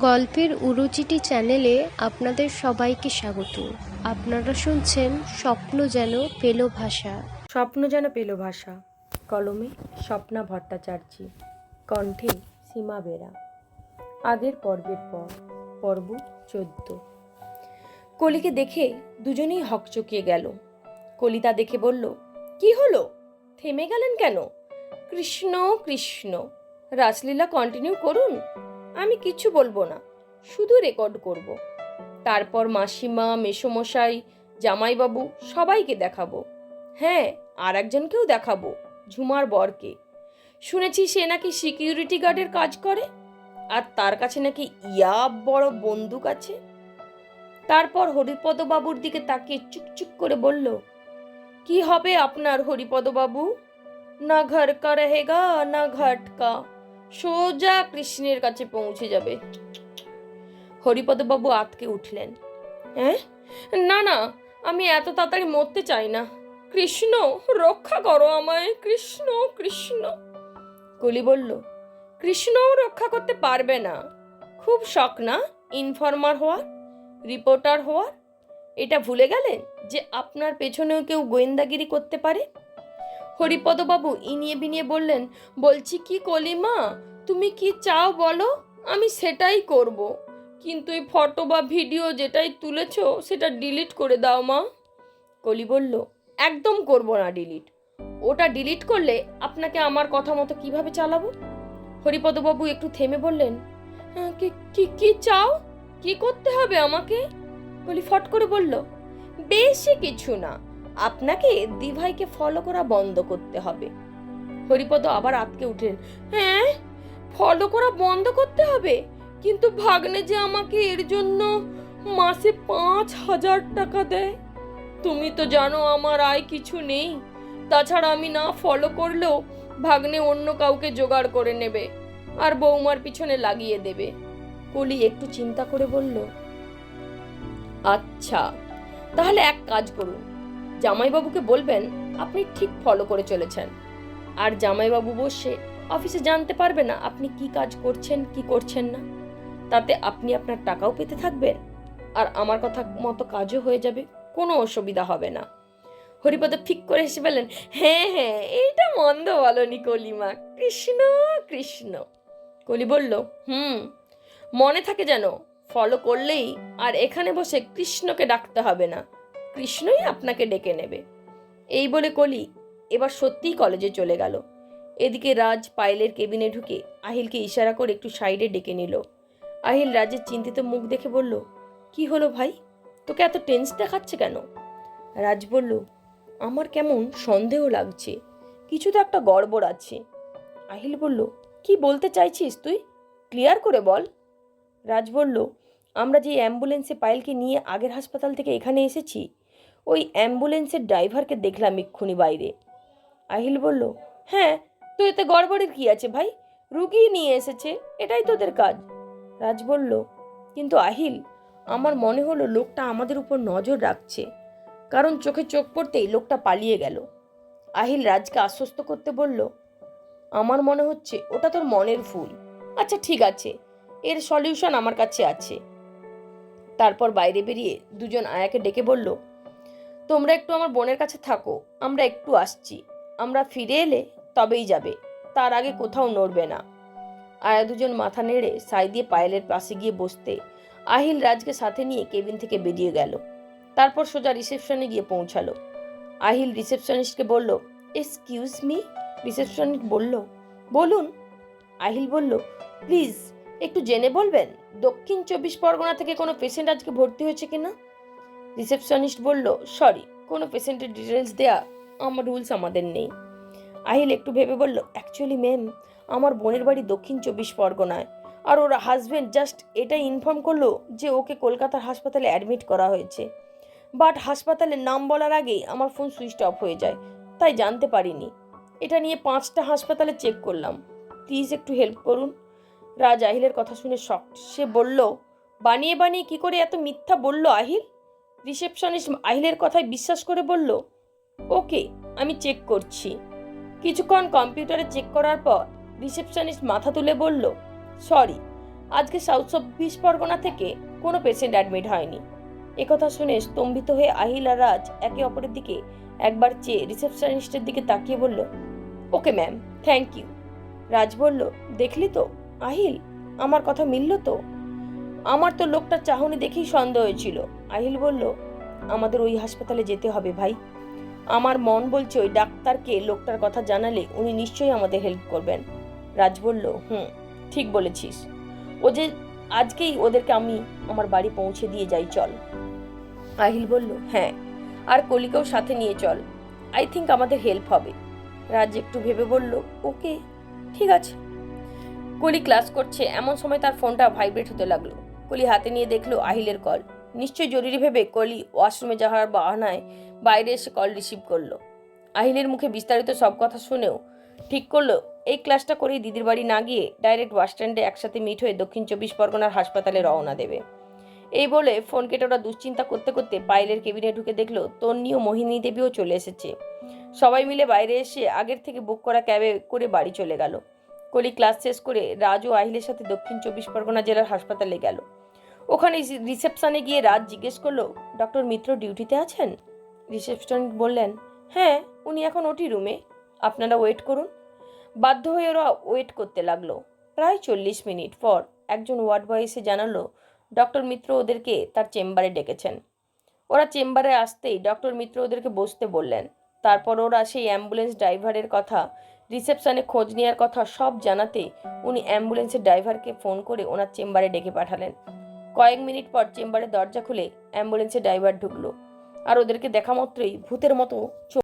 গল্পের উরুচিটি চ্যানেলে আপনাদের সবাইকে স্বাগত। আপনারা শুনছেন স্বপ্ন যেন পেল ভাষা। স্বপ্ন যেন পেল ভাষা। কলমে স্বপ্না ভট্টাচার্য। কণ্ঠে সীমা বেরা। আগের পর্বের পর, পর্ব চোদ্দ। কলিকে দেখে দুজনেই হকচকিয়ে গেল। কলি তা দেখে বলল, কি হলো? থেমে গেলেন কেন? কৃষ্ণ কৃষ্ণ। রাসলীলা কন্টিনিউ করুন। আমি কিচ্ছু বলব না, শুধু রেকর্ড করব। তারপর মাসিমা, মেসোমশাই, জামাইবাবু সবাইকে দেখাবো। হ্যাঁ আর একজনকেও দেখাবো, ঝুমার বরকে। শুনেছি সে নাকি সিকিউরিটি গার্ডের কাজ করে, আর তার কাছে নাকি ইয়া বড় বন্দুক আছে। তারপর হরিপদবাবুর দিকে তাকিয়ে চুকচুক করে বলল, কি হবে আপনার হরিপদবাবু? না ঘর কা রহেগা, না ঘাট কা সোজা কৃষ্ণের কাছে পৌঁছে যাবে। হরিপদ বাবু আতকে উঠলেন। হ্যাঁ? না না, আমি এত তাড়াতাড়ি মরতে চাই না। কৃষ্ণ, রক্ষা করো আমায়, কৃষ্ণ কৃষ্ণ। কলি বলল, কৃষ্ণও রক্ষা করতে পারবে না। খুব শখ না? ইনফর্মার হওয়ার? রিপোর্টার হওয়ার? এটা ভুলে গেলেন যে আপনার পেছনেও কেউ গোয়েন্দাগিরি করতে পারে? হরিপদবাবু ইনিয়ে বিনিয়ে বললেন বলছি কি কলিমা তুমি কি চাও বলো? আমি সেটাই করব। কিন্তু এই ফটো বা ভিডিও যেটাই তুলেছ সেটা ডিলিট করে দাও মা। কলি বলল একদম করব না ডিলিট। ওটা ডিলিট করলে আপনাকে আমার কথা মতো কীভাবে চালাবো? হরিপদবাবু একটু থেমে বললেন "হ্যাঁ, কি কি কি চাও? কি করতে হবে আমাকে? কলি ফট করে বলল বেশি কিছু না। আপনাকে দিভাইকে ফলো করা বন্ধ করতে হবে। হরিপদ আবার আটকে উঠলেন। হ্যাঁ? ফলো করা বন্ধ করতে হবে? কিন্তু ভাগ্নে যে আমাকে এর জন্য মাসে পাঁচ হাজার টাকা দেয়, তুমি তো জানো আমার আয় কিছু নেই। তাছাড়া আমি না ফলো করলেও ভাগ্নে অন্য কাউকে জোগাড় করে নেবে আর বৌমার পিছনে লাগিয়ে দেবে। কলি একটু চিন্তা করে বলল আচ্ছা তাহলে এক কাজ করুন। জামাইবাবুকে বলবেন, আপনি ঠিক ফলো করে চলেছেন। আর জামাইবাবু বসে অফিসে জানতে পারবে না আপনি কি কাজ করছেন, কি করছেন না। তাতে আপনি আপনার টাকাও পেতে থাকবেন, আর আমার কথা মতো কাজও হয়ে যাবে, কোনো অসুবিধা হবে না। হরিপদ ঠিক করে হেসে বললেন হ্যাঁ হ্যাঁ এইটা মন্দ বলনি কলিমা, কৃষ্ণ কৃষ্ণ। কলি বলল, হুম, মনে থাকে যেন ফলো করলেই আর এখানে বসে কৃষ্ণকে ডাকতে হবে না। কৃষ্ণই আপনাকে ডেকে নেবে। এই বলে কলি এবার সত্যিই কলেজে চলে গেল। এদিকে রাজ পায়েলের কেবিনে ঢুকে আহিলকে ইশারা করে একটু সাইডে ডেকে নিল। আহিল রাজের চিন্তিত মুখ দেখে বলল, কি হলো ভাই? তোকে এত টেন্স দেখাচ্ছে কেন? রাজ বলল, আমার কেমন সন্দেহ লাগছে। কিছু তো একটা গড়বড় আছে। আহিল বলল, কি বলতে চাইছিস তুই? ক্লিয়ার করে বল। রাজ বলল, আমরা যে অ্যাম্বুলেন্সে পায়েলকে নিয়ে আগের হাসপাতাল থেকে এখানে এসেছি ওই অ্যাম্বুলেন্সের ড্রাইভারকে দেখলাম এক্ষুনি বাইরে। আহিল বলল হ্যাঁ তো এতে গড়বড়ের কি আছে ভাই? রুগী নিয়ে এসেছে, এটাই তোদের কাজ। রাজ বলল, কিন্তু আহিল, আমার মনে হলো লোকটা আমাদের উপর নজর রাখছে, কারণ চোখে চোখ পড়তেই লোকটা পালিয়ে গেল। আহিল রাজকে আশ্বস্ত করতে বলল, আমার মনে হচ্ছে ওটা তোর মনের ফুল আচ্ছা ঠিক আছে, এর সলিউশন আমার কাছে আছে। তারপর বাইরে বেরিয়ে দুজন আয়াকে ডেকে বলল তোমরা একটু আমার বোনের কাছে থাকো, আমরা একটু আসছি। আমরা ফিরে এলে তবেই যাবে, তার আগে কোথাও নড়বে না। আয়া দুজন মাথা নেড়ে সাই দিয়ে পায়েলের পাশে গিয়ে বসতে আহিল রাজকে সাথে নিয়ে কেবিন থেকে বেরিয়ে গেল। তারপর সোজা রিসেপশনে গিয়ে পৌঁছালো। আহিল রিসেপশনিস্টকে বলল, এক্সকিউজ মি? রিসেপশনিস্ট বলল, বলুন। আহিল বলল, প্লিজ, একটু জেনে বলবেন, দক্ষিণ চব্বিশ পরগনা থেকে কোনো পেশেন্ট আজকে ভর্তি হয়েছে কিনা? রিসেপশনিস্ট বলল, সরি, কোনো পেশেন্টের ডিটেলস দেয়া আমার রুলস আমাদের নেই। আহিল একটু ভেবে বলল, অ্যাকচুয়ালি ম্যাম, আমার বোনের বাড়ি দক্ষিণ চব্বিশ পরগনায়। আর ওর হাজবেন্ড জাস্ট এটাই ইনফর্ম করল যে ওকে কলকাতার হাসপাতালে অ্যাডমিট করা হয়েছে। বাট হাসপাতালের নাম বলার আগেই আমার ফোন সুইচ অফ হয়ে যায়, তাই জানতে পারিনি। এটা নিয়ে পাঁচটা হাসপাতালে চেক করলাম। প্লিজ একটু হেল্প করুন। রাজ আহিলের কথা শুনে শক সে বলল, বানিয়ে বানিয়ে কি করে এত মিথ্যা বলল আহিল? রিসেপশনিস্ট আহিলের কথায় বিশ্বাস করে বলল, ওকে, আমি চেক করছি। কিছুক্ষণ কম্পিউটারে চেক করার পর রিসেপশনিস্ট মাথা তুলে বলল, সরি, আজকে সাউথ চব্বিশ পরগনা থেকে কোনো পেশেন্ট অ্যাডমিট হয়নি। একথা শুনে স্তম্ভিত হয়ে আহিল আর রাজ একে অপরের দিকে একবার চেয়ে রিসেপশনিস্টের দিকে তাকিয়ে বলল, okay, ma'am, thank you. Raj বলল, দেখলি তো, আহিল, আমার কথা মিলল তো? আমার তো লোকটার চাহনি দেখেই সন্দেহ হয়েছিল। আহিল বলল, আমাদের ওই হাসপাতালে যেতে হবে ভাই। আমার মন বলছে ওই ডাক্তারকে, লোকটার কথা জানালে উনি নিশ্চয়ই আমাদের হেল্প করবেন। রাজ বলল, হুম, ঠিক বলেছিস। ও যে আজকেই ওদেরকে আমি আমার বাড়ি পৌঁছে দিয়ে যাই, চল। আহিল বলল হ্যাঁ আর কলিকেও সাথে নিয়ে চল। আই থিঙ্ক আমাদের হেল্প হবে। রাজ একটু ভেবে বলল, ওকে, ঠিক আছে। কলি ক্লাস করছে। এমন সময় তার ফোনটা ভাইব্রেট হতে লাগল। কলি হাতে নিয়ে দেখল আহিলের কল নিশ্চয়ই জরুরি ভেবে কলি ওয়াশরুমে যাওয়ার বাহানায় বাইরে এসে কল রিসিভ করল। আহিলের মুখে বিস্তারিত সব কথা শুনেও ঠিক করল, এই ক্লাসটা করেই দিদির বাড়ি না গিয়ে ডাইরেক্ট বাস স্ট্যান্ডে একসাথে মিট হয়ে দক্ষিণ চব্বিশ পরগনার হাসপাতালে রওনা দেবে। এই বলে ফোন কেটে ওরা দুশ্চিন্তা করতে করতে পাইলের কেবিনে ঢুকে দেখল তন্নি ও মোহিনী দেবীও চলে এসেছে। সবাই মিলে বাইরে এসে আগের থেকে বুক করা ক্যাবে করে বাড়ি চলে গেল। কলি ক্লাস শেষ করে রাজ আহিলের সাথে দক্ষিণ চব্বিশ পরগনা জেলার হাসপাতালে গেল। ওখানে রিসেপশনে গিয়ে রাত জিজ্ঞেস করল, ডক্টর মিত্র ডিউটিতে আছেন? রিসেপশন বললেন হ্যাঁ উনি এখন ওটি রুমে। আপনারা ওয়েট করুন। বাধ্য হয়ে ওরা ওয়েট করতে লাগল। প্রায় চল্লিশ মিনিট পর একজন ওয়ার্ড বয় এসে জানালো, ডক্টর মিত্র ওদেরকে তার চেম্বারে ডেকেছেন। ওরা চেম্বারে আসতেই ডক্টর মিত্র ওদেরকে বসতে বললেন। তারপর ওরা সেই অ্যাম্বুলেন্স ড্রাইভারের কথা, রিসেপশনে খোঁজ নেওয়ার কথা সব জানাতে উনি অ্যাম্বুলেন্সের ড্রাইভারকে ফোন করে ওনার চেম্বারে ডেকে পাঠালেন। কয়েক মিনিট পর চেম্বারের দরজা খুলে অ্যাম্বুলেন্সের ড্রাইভার ঢুকলো। আর ওদেরকে দেখা মাত্রই ভূতের মতো